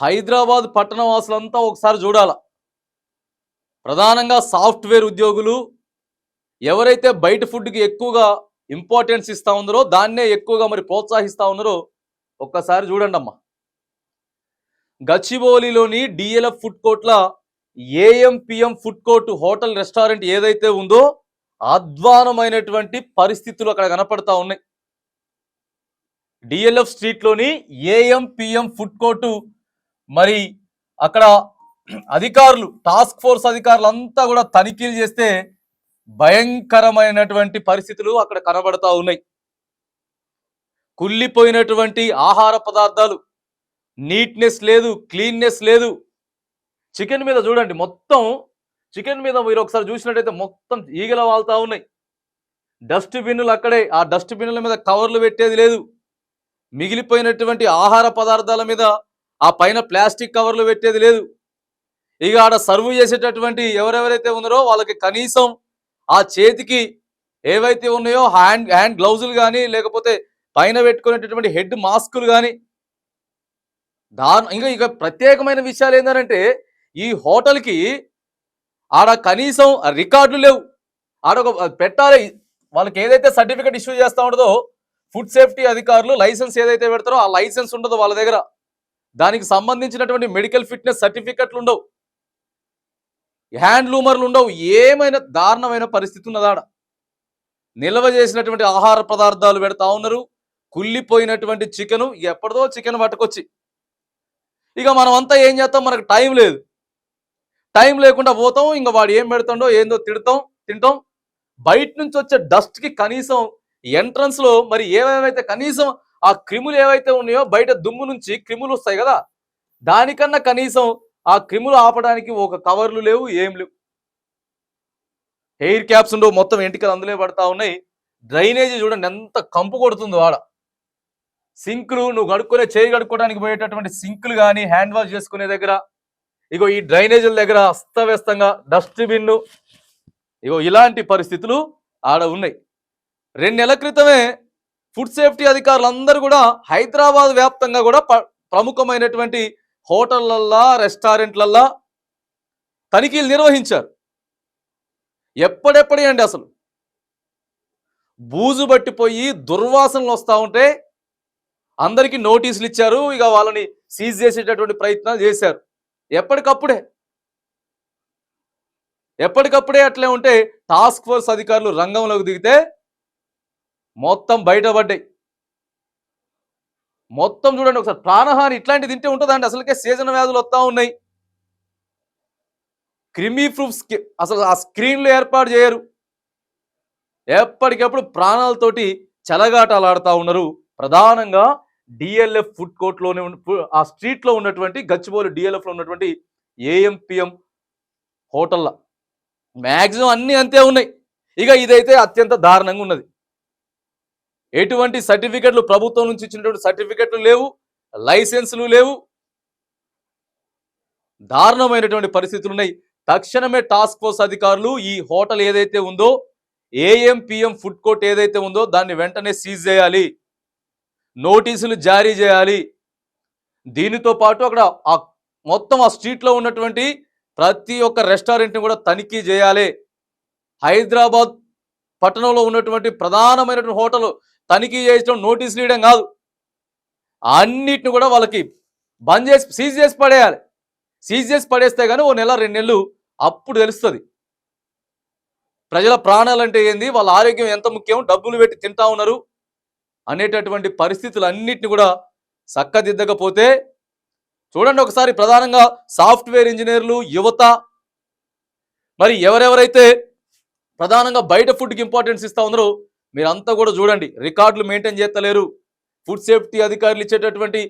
హైదరాబాద్ పట్టణ వాసులంతా ఒకసారి చూడాల. ప్రధానంగా సాఫ్ట్వేర్ ఉద్యోగులు ఎవరైతే బయట ఫుడ్కి ఎక్కువగా ఇంపార్టెన్స్ ఇస్తూ ఉన్నారో దాన్నే ఎక్కువగా మరి ప్రోత్సహిస్తూ ఉన్నారో ఒక్కసారి చూడండి అమ్మా గచ్చిబౌలిలోని DLF food కోర్ట్ల AMPM food court hotel restaurant ఏదైతే ఉందో అధ్వానమైనటువంటి పరిస్థితులు అక్కడ కనపడతా ఉన్నాయి. డిఎల్ఎఫ్ స్ట్రీట్లోని ఏఎంపిఎం ఫుడ్ కోర్టు మరి అక్కడ అధికారులు టాస్క్ ఫోర్స్ అధికారులు అంతా కూడా తనిఖీలు చేస్తే భయంకరమైనటువంటి పరిస్థితులు అక్కడ కనబడతా ఉన్నాయి. కుళ్ళిపోయినటువంటి ఆహార పదార్థాలు నీట్నెస్ లేదు క్లీన్నెస్ లేదు. చికెన్ మీద చూడండి మొత్తం చికెన్ మీద మీరు ఒకసారి చూసినట్టయితే మొత్తం ఈగల వాళ్తా ఉన్నాయి. డస్ట్ బిన్నులు అక్కడే ఆ డస్ట్ బిన్నుల మీద కవర్లు పెట్టేది లేదు. మిగిలిపోయినటువంటి ఆహార పదార్థాల మీద ఆ పైన ప్లాస్టిక్ కవర్లు పెట్టేది లేదు. ఇక ఆడ సర్వ్ చేసేటటువంటి ఎవరెవరైతే ఉన్నారో వాళ్ళకి కనీసం ఆ చేతికి ఏవైతే ఉన్నాయో హ్యాండ్ హ్యాండ్ గ్లౌజులు కానీ లేకపోతే పైన పెట్టుకునేటటువంటి హెడ్ మాస్కులు కానీ దాని ఇంకా ఇక ప్రత్యేకమైన విషయాలు ఏంటంటే ఈ హోటల్కి ఆడ కనీసం రికార్డులు లేవు. ఆడ ఒక పెట్టాలి. వాళ్ళకి ఏదైతే సర్టిఫికేట్ ఇష్యూ చేస్తూ ఉండదో ఫుడ్ సేఫ్టీ అధికారులు లైసెన్స్ ఏదైతే పెడతారో ఆ లైసెన్స్ ఉండదు వాళ్ళ దగ్గర. దానికి సంబంధించినటువంటి మెడికల్ ఫిట్నెస్ సర్టిఫికెట్లు ఉండవు. హ్యాండ్లూమర్లు ఉండవు. ఏమైనా దారుణమైన పరిస్థితి ఉన్నదాడ నిల్వ చేసినటువంటి ఆహార పదార్థాలు పెడతా ఉన్నారు. కుళ్ళిపోయినటువంటి చికెను ఎప్పటిదో చికెన్ పట్టుకొచ్చి. ఇక మనం అంతా ఏం చేస్తాం? మనకు టైం లేదు. టైం లేకుండా పోతాం. ఇంకా వాడు ఏం పెడతాడో ఏందో తిడతాం తింటాం. బయట నుంచి వచ్చే డస్ట్కి కనీసం ఎంట్రన్స్లో మరి ఏమేమైతే కనీసం ఆ క్రిములు ఏవైతే ఉన్నాయో బయట దుమ్ము నుంచి క్రిములు వస్తాయి కదా దానికన్నా కనీసం ఆ క్రిములు ఆపడానికి ఒక కవర్లు లేవు ఏం లేవు. హెయిర్ క్యాప్స్ ఉండవు మొత్తం ఎంటికలు అందులో పడతా ఉన్నాయి. డ్రైనేజీ చూడండి ఎంత కంపు కొడుతుందో ఆడ. సింకులు నువ్వు కడుక్కునే చేయి కడుక్కోవడానికి పోయేటటువంటి సింక్లు కానీ హ్యాండ్ వాష్ చేసుకునే దగ్గర ఇగో ఈ డ్రైనేజీల దగ్గర అస్తవ్యస్తంగా డస్ట్బిన్ను ఇగో ఇలాంటి పరిస్థితులు ఆడ ఉన్నాయి. రెండు నెలల క్రితమే ఫుడ్ సేఫ్టీ అధికారులు అందరూ కూడా హైదరాబాద్ వ్యాప్తంగా కూడా ప్రముఖమైనటువంటి హోటళ్ళల్లా రెస్టారెంట్లల్లా తనిఖీలు నిర్వహించారు. ఎప్పుడెప్పుడే అండి అసలు? బూజు పట్టిపోయి దుర్వాసనలు వస్తూ ఉంటే అందరికీ నోటీసులు ఇచ్చారు ఇక వాళ్ళని సీజ్ చేసేటటువంటి ప్రయత్నాలు చేశారు. ఎప్పటికప్పుడే. ఎప్పటికప్పుడే అట్లే ఉంటే టాస్క్ ఫోర్స్ అధికారులు రంగంలోకి దిగితే మొత్తం బయటపడ్డాయి. మొత్తం చూడండి ఒకసారి ప్రాణహాని ఇట్లాంటి తింటే ఉంటుందండి. అసలుకే సీజన్ వ్యాధులు వస్తూ ఉన్నాయి. క్రిమీ ప్రూఫ్ అసలు ఆ స్క్రీన్లు ఏర్పాటు చేయరు. ఎప్పటికప్పుడు ప్రాణాలతోటి చెలగాటాలు ఆడుతూ ఉన్నారు. ప్రధానంగా డిఎల్ఎఫ్ ఫుడ్ కోర్ట్లోనే ఆ స్ట్రీట్లో ఉన్నటువంటి గచ్చిబోలు డిఎల్ఎఫ్లో ఉన్నటువంటి ఏఎంపిఎం హోటల్లో మ్యాక్సిమం అన్నీ అంతే ఉన్నాయి. ఇక ఇదైతే అత్యంత దారుణంగా ఉన్నది. ఎటువంటి సర్టిఫికెట్లు ప్రభుత్వం నుంచి ఇచ్చినటువంటి సర్టిఫికెట్లు లేవు లైసెన్సులు లేవు. దారుణమైనటువంటి పరిస్థితులు ఉన్నాయి. తక్షణమే టాస్క్ ఫోర్స్ అధికారులు ఈ హోటల్ ఏదైతే ఉందో ఏఎంపిఎం ఫుడ్ కోర్ట్ ఏదైతే ఉందో దాన్ని వెంటనే సీజ్ చేయాలి. నోటీసులు జారీ చేయాలి. దీనితో పాటు అక్కడ ఆ మొత్తం ఆ స్ట్రీట్లో ఉన్నటువంటి ప్రతి ఒక్క రెస్టారెంట్ని కూడా తనిఖీ చేయాలి. హైదరాబాద్ పట్టణంలో ఉన్నటువంటి ప్రధానమైనటువంటి హోటల్ తనిఖీ చేయడం నోటీసులు ఇవ్వడం కాదు. అన్నిటిని కూడా వాళ్ళకి బంద్ చేసి సీజ్ చేసి పడేయాలి. సీజ్ చేసి పడేస్తే కానీ ఓ నెల రెండు నెలలు అప్పుడు తెలుస్తుంది. ప్రజల ప్రాణాలంటే ఏంది? వాళ్ళ ఆరోగ్యం ఎంత ముఖ్యం? డబ్బులు పెట్టి తింటా ఉన్నారు అనేటటువంటి పరిస్థితులు అన్నిటిని కూడా చక్కదిద్దకపోతే చూడండి ఒకసారి ప్రధానంగా సాఫ్ట్వేర్ ఇంజనీర్లు యువత. మరి ఎవరెవరైతే ప్రధానంగా బయట ఫుడ్కి ఇంపార్టెన్స్ ఇస్తూ ఉన్నారు. మీరంతా కూడా చూడండి రికార్డులు మెయింటైన్ చేస్తలేరు. ఫుడ్ సేఫ్టీ అధికారులు ఇచ్చేటటువంటి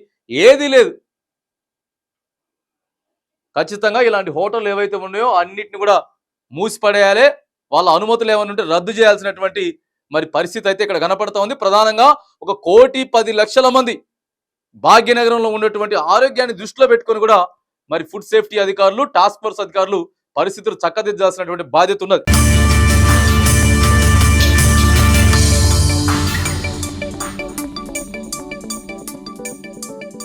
ఏదీ లేదు. ఖచ్చితంగా ఇలాంటి హోటల్ ఏవైతే ఉన్నాయో అన్నిటిని కూడా మూసిపడేయాలి. వాళ్ళ అనుమతులు ఏమైనా ఉంటే రద్దు చేయాల్సినటువంటి మరి పరిస్థితి అయితే ఇక్కడ కనపడతా ఉంది. ప్రధానంగా ఒక కోటి పది లక్షల మంది భాగ్యనగరంలో ఉన్నటువంటి ఆరోగ్యాన్ని దృష్టిలో పెట్టుకొని కూడా మరి ఫుడ్ సేఫ్టీ అధికారులు టాస్క్ ఫోర్స్ అధికారులు పరిస్థితులు చక్కదిద్దాల్సినటువంటి బాధ్యత ఉన్నది.